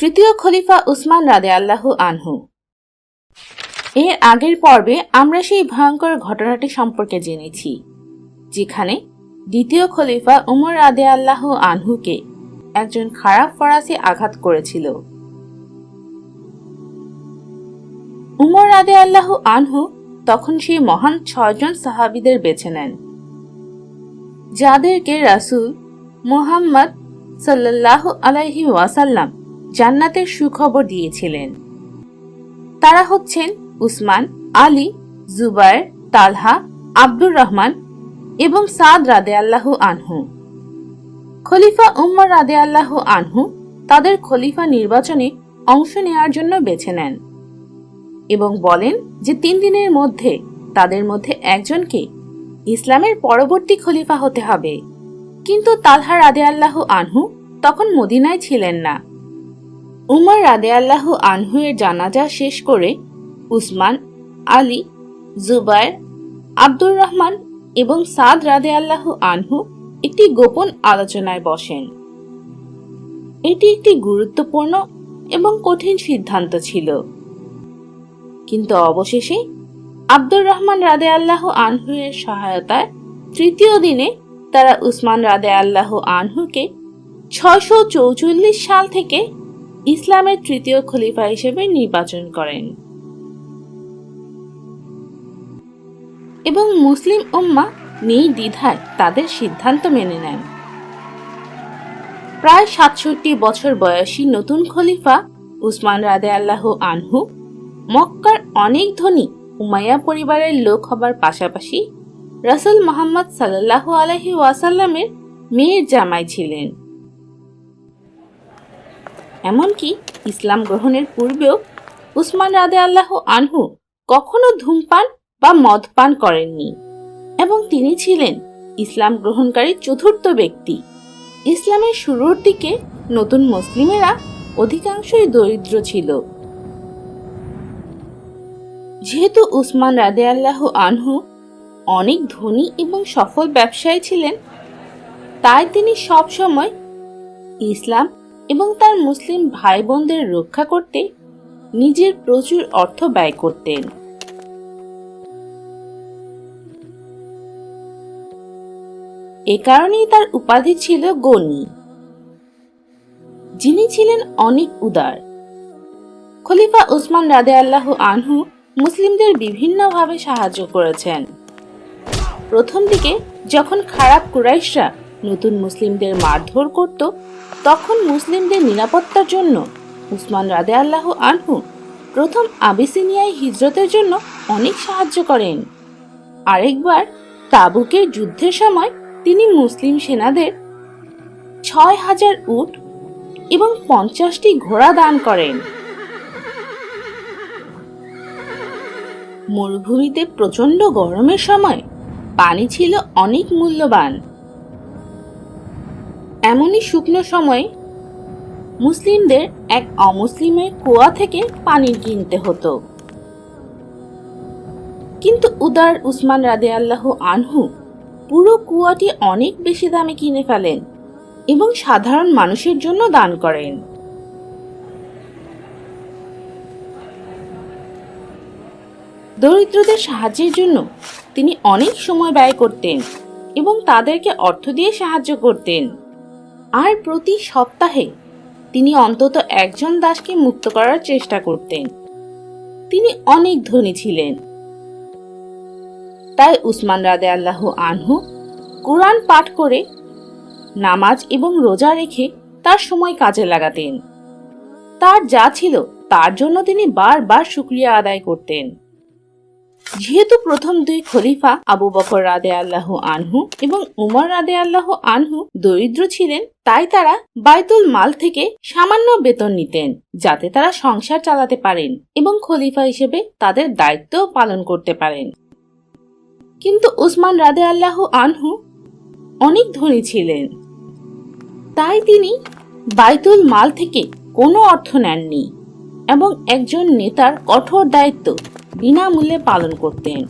তৃতীয় খলিফা উসমান রাদে আল্লাহু আনহু। এর আগের পর্বে আমরা সেই ভয়ঙ্কর ঘটনাটি সম্পর্কে জেনেছি, যেখানে দ্বিতীয় খলিফা উমর রাদে আল্লাহ আনহুকে একজন খারাপ ফরাসি আঘাত করেছিল। উমর রাদে আল্লাহ আনহু তখন সেই মহান ছয়জন সাহাবিদের বেছে নেন, যাদেরকে রাসূল মুহাম্মদ সাল্লাল্লাহু আলাইহি ওয়াসাল্লাম জান্নাতের সুখবর দিয়েছিলেন। তারা হচ্ছেন উসমান, আলী জুবায়ের তালহা, আব্দুর রহমান এবং সাদ রাদে আল্লাহু আনহু। খলিফা উম্মর রাদে আল্লাহু আনহু তাদের খলিফা নির্বাচনে অংশ নেওয়ার জন্য বেছে নেন এবং বলেন যে তিন দিনের মধ্যে তাদের মধ্যে একজনকে ইসলামের পরবর্তী খলিফা হতে হবে। কিন্তু তালহা রাদে আল্লাহু আনহু তখন মদিনায় ছিলেন না। উমর রাদে আল্লাহু আনহু এর জানাজা শেষ করে উসমান, আলী জুবায়ের আব্দুর রহমান এবং সাদ রাদে আল্লাহু আনহু একটি গোপন আলোচনায় বসেন। এটি একটি গুরুত্বপূর্ণ এবং কঠিন সিদ্ধান্ত ছিল। কিন্তু অবশেষে আব্দুর রহমান রাদে আল্লাহ আনহু এর সহায়তায় তৃতীয় দিনে তারা উসমান রাদে আল্লাহ আনহুকে ছয়শো সাল থেকে ইসলামের তৃতীয় খলিফা হিসেবে নির্বাচন করেন। এবং মুসলিম উম্মা নির্দ্বিধায় তাদের সিদ্ধান্ত মেনে নেন। প্রায় সাতষট্টি বছর বয়সী নতুন খলিফা উসমান রাদে আল্লাহ আনহু মক্কার অনেক ধনী উমাইয়া পরিবারের লোক হবার পাশাপাশি রাসুল মোহাম্মদ সাল্লাহ আলহি ওয়াসাল্লামের মেয়ের জামাই ছিলেন। এমনকি ইসলাম গ্রহণের পূর্বেও উসমান রাদে আল্লাহ আনহু কখনো ধূমপান বা মদ পান করেননি এবং তিনি ছিলেন ইসলাম গ্রহণকারী চতুর্থ ব্যক্তি। ইসলামের শুরুর দিকে নতুন মুসলিমেরা অধিকাংশই দরিদ্র ছিল। যেহেতু উসমান রাদে আল্লাহ আনহু অনেক ধনী এবং সফল ব্যবসায়ী ছিলেন, তাই তিনি সব সময় ইসলাম এবং তার মুসলিম ভাই বোনদের রক্ষা করতে নিজের প্রচুর অর্থ ব্যয় করতেন। এ কারণেই তার উপাধি ছিল গনি যিনি ছিলেন অনেক উদার। খলিফা উসমান রাদে আল্লাহ আনহু মুসলিমদের বিভিন্নভাবে সাহায্য করেছেন। প্রথম দিকে যখন খারাপ কুরাইশরা নতুন মুসলিমদের মারধর করত তখন মুসলিমদের নিরাপত্তার জন্য উসমান রাদে আল্লাহ আনহু প্রথম আবিসিনিয়ায় হিজরতের জন্য অনেক সাহায্য করেন। আরেকবার তাবুকের যুদ্ধের সময় তিনি মুসলিম সেনাদের ছয় হাজার উট এবং পঞ্চাশটি ঘোড়া দান করেন। মরুভূমিতে প্রচণ্ড গরমের সময় পানি ছিল অনেক মূল্যবান। এমনই শুকনো সময় মুসলিমদের এক অমুসলিমের কুয়া থেকে পানি কিনতে হতো। কিন্তু উদার উসমান রাদে আল্লাহ আনহু পুরো কুয়াটি অনেক বেশি দামে কিনে ফেলেন এবং সাধারণ মানুষের জন্য দান করেন। দরিদ্রদের সাহায্যের জন্য তিনি অনেক সময় ব্যয় করতেন এবং তাদেরকে অর্থ দিয়ে সাহায্য করতেন। আর প্রতি সপ্তাহে তিনি অন্তত একজন দাসকে মুক্ত করার চেষ্টা করতেন। তিনি অনেক ধনী ছিলেন। তাই উসমান রাদে আল্লাহ আনহু কোরআন পাঠ করে, নামাজ এবং রোজা রেখে তার সময় কাজে লাগাতেন। তার যা ছিল তার জন্য তিনি বারবার শুক্রিয়া আদায় করতেন। যেহেতু প্রথম দুই খলিফা আবু বকর রাদে আল্লাহ আনহু এবং উমর রাদে আল্লাহ আনহু দরিদ্র ছিলেন, তাই তারা বাইতুল মাল থেকে সামান্য বেতন নিতেন যাতে তারা সংসার চালাতে পারেন এবং খলিফা হিসেবে তাদের দায়িত্ব পালন করতে পারেন। কিন্তু উসমান রাদে আল্লাহ আনহু অনেক ধনী ছিলেন, তাই তিনি বাইতুল মাল থেকে কোনো অর্থ নেননি এবং একজন নেতার কঠোর দায়িত্ব বিনামূল্যে পালন করতেন।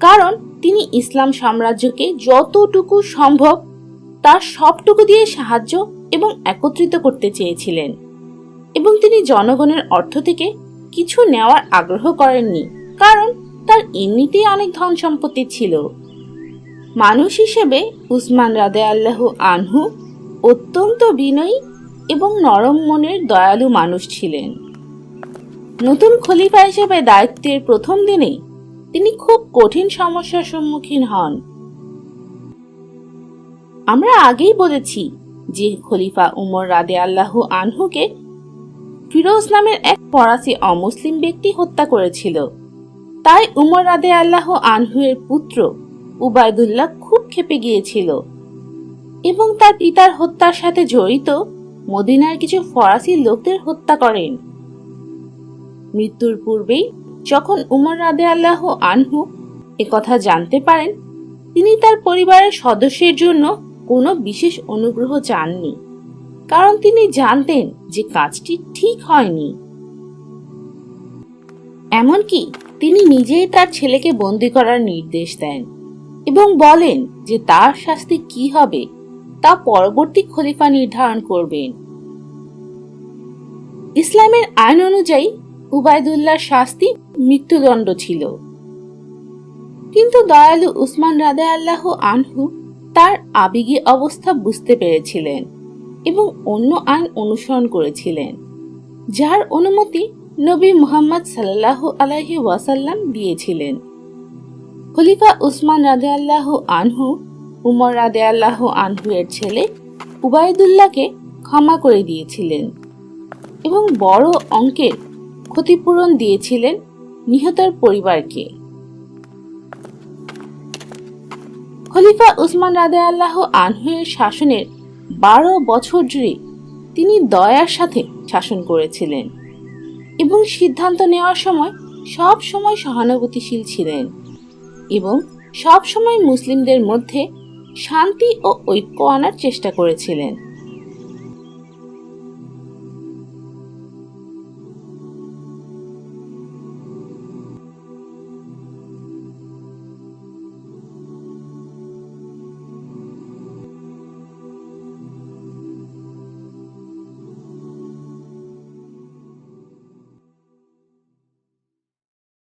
কারণ তিনি ইসলাম সাম্রাজ্যকে যতটুকু সম্ভব তার সবটুকু দিয়ে সাহায্য এবং একত্রিত করতে চেয়েছিলেন এবং তিনি জনগণের অর্থ থেকে কিছু নেওয়ার আগ্রহ করেননি, কারণ তার এমনিতেই অনেক ধন সম্পত্তি ছিল। মানুষ হিসেবে উসমান রাদে আল্লাহ আনহু অত্যন্ত বিনয়ী এবং নরম মনের দয়ালু মানুষ ছিলেন। নতুন খলিফা হিসেবে দায়িত্বের প্রথম দিনেই তিনি খুব কঠিন সমস্যার সম্মুখীন হন। আমরা আগেই বলেছি যে খলিফা উমর রাদে আল্লাহ আনহুকে ফিরোজ নামের এক ফরাসি অমুসলিম ব্যক্তি হত্যা করেছিল। তাই উমর রাদে আল্লাহ আনহুয়ের পুত্র উবায়দুল্লাহ খুব ক্ষেপে গিয়েছিল এবং তার পিতার হত্যার সাথে জড়িত মদিনার কিছু ফরাসি লোকদের হত্যা করেন। মৃত্যুর পূর্বেই যখন উমর রাদে আল্লাহ আনহু কথা জানতে পারেন, তিনি তার পরিবারের সদস্যের জন্য কোনো বিশেষ অনুগ্রহ চাননি। কারণ তিনি জানতেন যে কাজটি ঠিক হয়নি। এমনকি তিনি নিজেই তার ছেলেকে বন্দি করার নির্দেশ দেন এবং বলেন যে তার শাস্তি কি হবে তা পরবর্তী খলিফা নির্ধারণ করবেন। ইসলামের আইন অনুযায়ী উবায়দুল্লাহর শাস্তি মৃত্যুদণ্ড ছিল। কিন্তু দয়ালু উসমান রাদে আল্লাহ আনহু তার আবেগী অবস্থা বুঝতে পেরেছিলেন এবং অন্য আইন অনুসরণ করেছিলেন, যার অনুমতি নবী মুহাম্মদ সাল্লাহ আলাহি ওয়াসাল্লাম দিয়েছিলেন। খলিফা উসমান রাদে আল্লাহ আনহু, উমর রাদে আল্লাহ আনহু এর ছেলে উবায়দুল্লাহকে ক্ষমা করে দিয়েছিলেন এবং বড় অঙ্কের ক্ষতিপূরণ দিয়েছিলেন নিহতের পরিবারকে। খলিফা উসমান রাদে আল্লাহ আনহুয়ের শাসনের বারো বছর জুড়ে তিনি দয়ার সাথে শাসন করেছিলেন এবং সিদ্ধান্ত নেওয়ার সময় সব সময় সহানুভূতিশীল ছিলেন এবং সব সময় মুসলিমদের মধ্যে শান্তি ও ঐক্য আনার চেষ্টা করেছিলেন।